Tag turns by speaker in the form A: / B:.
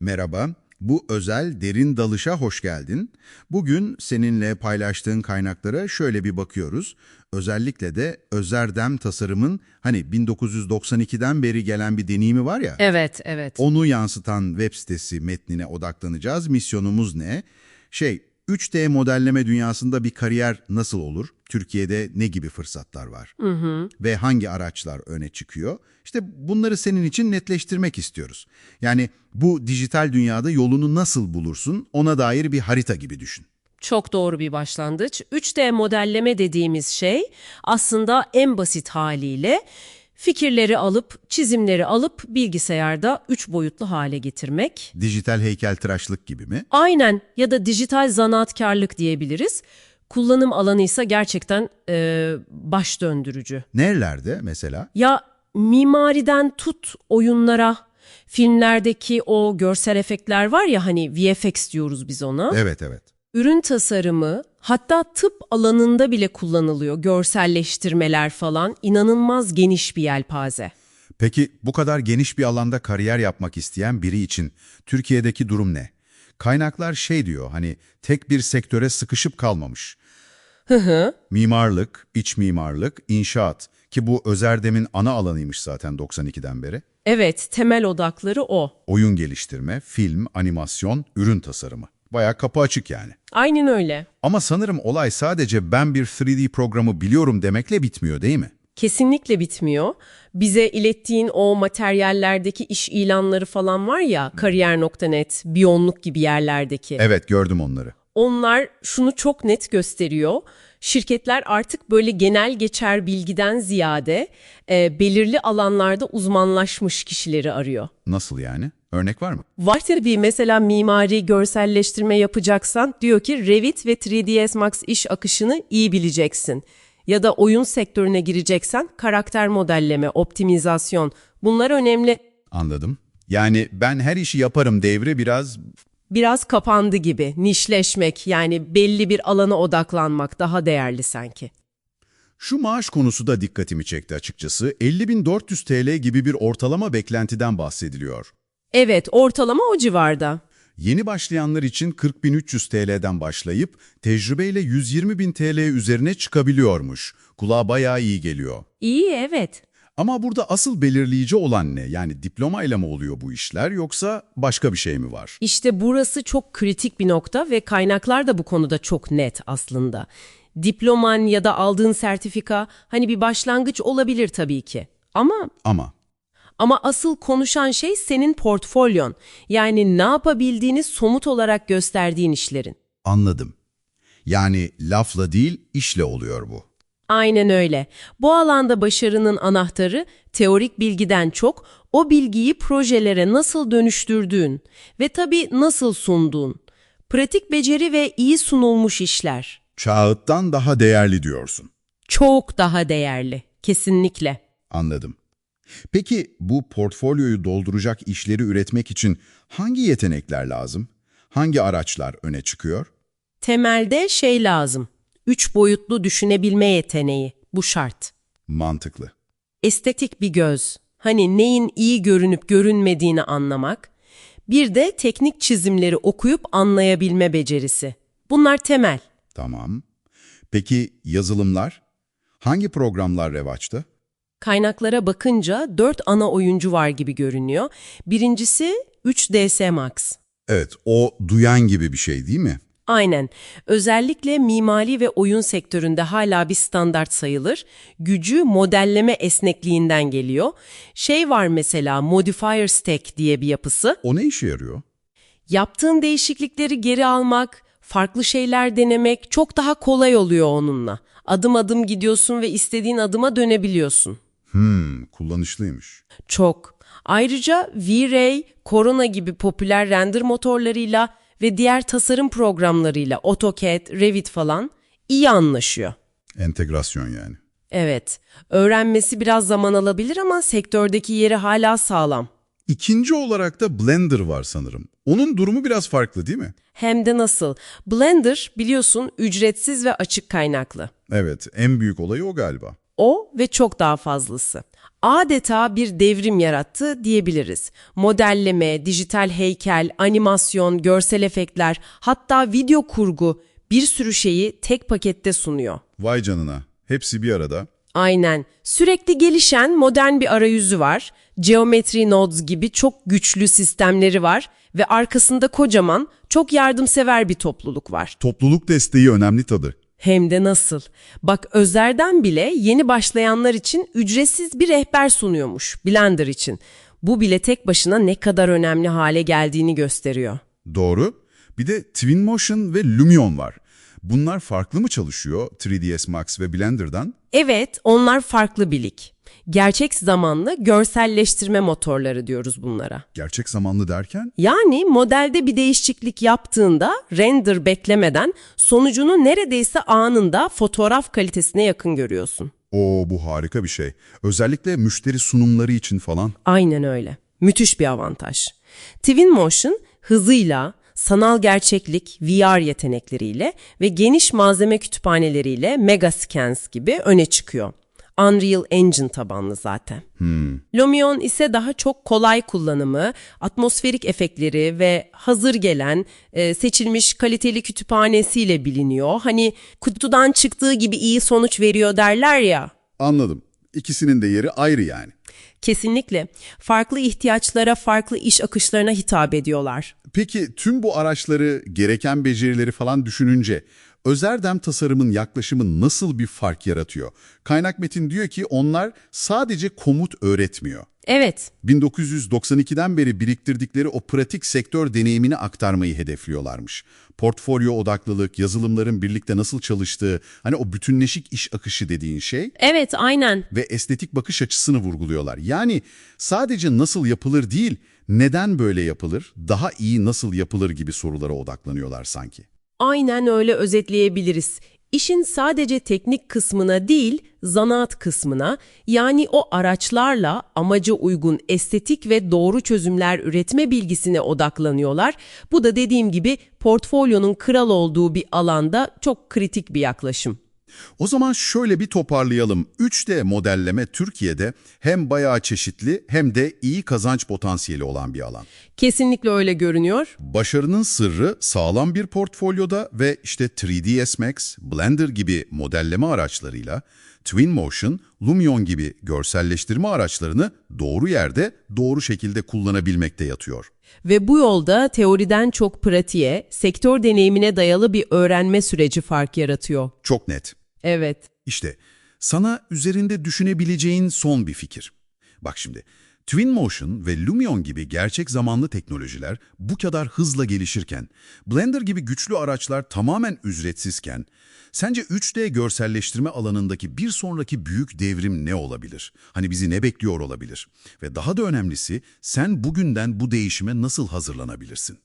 A: Merhaba, bu özel derin dalışa hoş geldin. Bugün seninle paylaştığın kaynaklara şöyle bir bakıyoruz. Özellikle de Özerdem tasarımın hani 1992'den beri gelen bir deneyimi var ya,
B: Evet, evet.
A: onu yansıtan web sitesi metnine odaklanacağız. Misyonumuz ne? Şey, 3D modelleme dünyasında bir kariyer nasıl olur? Türkiye'de ne gibi fırsatlar var? Ve hangi araçlar öne çıkıyor? İşte bunları senin için netleştirmek istiyoruz. Yani bu dijital dünyada yolunu nasıl bulursun ona dair bir harita gibi düşün.
B: Çok doğru bir başlangıç. 3D modelleme dediğimiz şey aslında en basit haliyle fikirleri alıp, çizimleri alıp bilgisayarda 3 boyutlu hale getirmek.
A: Dijital heykeltıraşlık gibi mi?
B: Aynen ya da dijital zanaatkarlık diyebiliriz. Kullanım alanı ise gerçekten e, baş döndürücü.
A: Nerelerde mesela?
B: Ya mimariden tut oyunlara, filmlerdeki o görsel efektler var ya hani VFX diyoruz biz ona.
A: Evet evet.
B: Ürün tasarımı hatta tıp alanında bile kullanılıyor. Görselleştirmeler falan inanılmaz geniş bir yelpaze.
A: Peki bu kadar geniş bir alanda kariyer yapmak isteyen biri için Türkiye'deki durum ne? Kaynaklar şey diyor hani tek bir sektöre sıkışıp kalmamış.
B: Hı hı.
A: Mimarlık, iç mimarlık, inşaat ki bu Özerdem'in ana alanıymış zaten 92'den beri.
B: Evet, temel odakları o.
A: Oyun geliştirme, film, animasyon, ürün tasarımı. Bayağı kapı açık yani.
B: Aynen öyle.
A: Ama sanırım olay sadece ben bir 3D programı biliyorum demekle bitmiyor değil mi?
B: Kesinlikle bitmiyor. Bize ilettiğin o materyallerdeki iş ilanları falan var ya, kariyer.net, biyonluk gibi yerlerdeki.
A: Evet gördüm onları.
B: Onlar şunu çok net gösteriyor. Şirketler artık böyle genel geçer bilgiden ziyade e, belirli alanlarda uzmanlaşmış kişileri arıyor.
A: Nasıl yani? Örnek var mı?
B: Var tabii mesela mimari görselleştirme yapacaksan diyor ki Revit ve 3ds Max iş akışını iyi bileceksin. Ya da oyun sektörüne gireceksen karakter modelleme, optimizasyon bunlar önemli.
A: Anladım. Yani ben her işi yaparım devri biraz
B: Biraz kapandı gibi, nişleşmek yani belli bir alana odaklanmak daha değerli sanki.
A: Şu maaş konusu da dikkatimi çekti açıkçası. 50.400 TL gibi bir ortalama beklentiden bahsediliyor.
B: Evet, ortalama o civarda.
A: Yeni başlayanlar için 40.300 TL'den başlayıp tecrübeyle 120.000 TL üzerine çıkabiliyormuş. Kulağa bayağı iyi geliyor.
B: İyi, evet.
A: Ama burada asıl belirleyici olan ne? Yani diplomayla mı oluyor bu işler yoksa başka bir şey mi var?
B: İşte burası çok kritik bir nokta ve kaynaklar da bu konuda çok net aslında. Diploman ya da aldığın sertifika hani bir başlangıç olabilir tabii ki. Ama
A: Ama
B: ama asıl konuşan şey senin portfolyon. Yani ne yapabildiğini somut olarak gösterdiğin işlerin.
A: anladım. Yani lafla değil işle oluyor bu.
B: Aynen öyle. Bu alanda başarının anahtarı teorik bilgiden çok o bilgiyi projelere nasıl dönüştürdüğün ve tabii nasıl sunduğun. Pratik beceri ve iyi sunulmuş işler.
A: Çağıttan daha değerli diyorsun.
B: Çok daha değerli. Kesinlikle.
A: Anladım. Peki bu portfolyoyu dolduracak işleri üretmek için hangi yetenekler lazım? Hangi araçlar öne çıkıyor?
B: Temelde şey lazım. Üç boyutlu düşünebilme yeteneği. Bu şart.
A: Mantıklı.
B: Estetik bir göz. Hani neyin iyi görünüp görünmediğini anlamak. Bir de teknik çizimleri okuyup anlayabilme becerisi. Bunlar temel.
A: Tamam. Peki yazılımlar? Hangi programlar revaçta?
B: Kaynaklara bakınca dört ana oyuncu var gibi görünüyor. Birincisi 3ds Max.
A: Evet, o duyan gibi bir şey değil mi?
B: Aynen. Özellikle mimari ve oyun sektöründe hala bir standart sayılır. Gücü modelleme esnekliğinden geliyor. Şey var mesela Modifier Stack diye bir yapısı.
A: O ne işe yarıyor?
B: Yaptığın değişiklikleri geri almak, farklı şeyler denemek çok daha kolay oluyor onunla. Adım adım gidiyorsun ve istediğin adıma dönebiliyorsun.
A: Hmm, kullanışlıymış.
B: Çok. Ayrıca V-Ray, Corona gibi popüler render motorlarıyla ve diğer tasarım programlarıyla AutoCAD, Revit falan iyi anlaşıyor.
A: Entegrasyon yani.
B: Evet, öğrenmesi biraz zaman alabilir ama sektördeki yeri hala sağlam.
A: İkinci olarak da Blender var sanırım. Onun durumu biraz farklı değil mi?
B: Hem de nasıl? Blender biliyorsun ücretsiz ve açık kaynaklı.
A: Evet, en büyük olayı o galiba.
B: O ve çok daha fazlası. Adeta bir devrim yarattı diyebiliriz. Modelleme, dijital heykel, animasyon, görsel efektler, hatta video kurgu bir sürü şeyi tek pakette sunuyor.
A: Vay canına. Hepsi bir arada.
B: Aynen. Sürekli gelişen modern bir arayüzü var. Geometry Nodes gibi çok güçlü sistemleri var ve arkasında kocaman, çok yardımsever bir topluluk var.
A: Topluluk desteği önemli tadı.
B: Hem de nasıl? Bak Özer'den bile yeni başlayanlar için ücretsiz bir rehber sunuyormuş Blender için. Bu bile tek başına ne kadar önemli hale geldiğini gösteriyor.
A: Doğru. Bir de Twinmotion ve Lumion var. Bunlar farklı mı çalışıyor 3ds Max ve Blender'dan?
B: Evet, onlar farklı bir lig. Gerçek zamanlı görselleştirme motorları diyoruz bunlara.
A: Gerçek zamanlı derken?
B: Yani modelde bir değişiklik yaptığında render beklemeden sonucunu neredeyse anında fotoğraf kalitesine yakın görüyorsun.
A: Oo bu harika bir şey. Özellikle müşteri sunumları için falan.
B: Aynen öyle. Müthiş bir avantaj. Twinmotion hızıyla, sanal gerçeklik, VR yetenekleriyle ve geniş malzeme kütüphaneleriyle Megascans gibi öne çıkıyor. Unreal Engine tabanlı zaten. Lumion ise daha çok kolay kullanımı, atmosferik efektleri ve hazır gelen e, seçilmiş kaliteli kütüphanesiyle biliniyor. Hani kutudan çıktığı gibi iyi sonuç veriyor derler ya.
A: Anladım. İkisinin de yeri ayrı yani.
B: Kesinlikle. Farklı ihtiyaçlara, farklı iş akışlarına hitap ediyorlar.
A: Peki tüm bu araçları, gereken becerileri falan düşününce Özerdem tasarımın yaklaşımı nasıl bir fark yaratıyor? Kaynak metin diyor ki onlar sadece komut öğretmiyor.
B: Evet,
A: 1992'den beri biriktirdikleri o pratik sektör deneyimini aktarmayı hedefliyorlarmış. Portfolyo odaklılık, yazılımların birlikte nasıl çalıştığı, hani o bütünleşik iş akışı dediğin şey
B: evet aynen.
A: ve estetik bakış açısını vurguluyorlar. Yani sadece nasıl yapılır değil, neden böyle yapılır, daha iyi nasıl yapılır gibi sorulara odaklanıyorlar sanki.
B: Aynen öyle özetleyebiliriz. İşin sadece teknik kısmına değil, zanaat kısmına, yani o araçlarla amaca uygun estetik ve doğru çözümler üretme bilgisine odaklanıyorlar. Bu da dediğim gibi portfolyonun kral olduğu bir alanda çok kritik bir yaklaşım.
A: O zaman şöyle bir toparlayalım. 3D modelleme Türkiye'de hem bayağı çeşitli hem de iyi kazanç potansiyeli olan bir alan.
B: Kesinlikle öyle görünüyor.
A: Başarının sırrı sağlam bir portfolyoda ve işte 3ds Max, Blender gibi modelleme araçlarıyla Twinmotion, Lumion gibi görselleştirme araçlarını doğru yerde, doğru şekilde kullanabilmekte yatıyor.
B: Ve bu yolda teoriden çok pratiğe, sektör deneyimine dayalı bir öğrenme süreci fark yaratıyor.
A: Çok net.
B: Evet.
A: İşte sana üzerinde düşünebileceğin son bir fikir. Bak şimdi, Twinmotion ve Lumion gibi gerçek zamanlı teknolojiler bu kadar hızla gelişirken, Blender gibi güçlü araçlar tamamen ücretsizken, sence 3D görselleştirme alanındaki bir sonraki büyük devrim ne olabilir? Hani bizi ne bekliyor olabilir? Ve daha da önemlisi, sen bugünden bu değişime nasıl hazırlanabilirsin?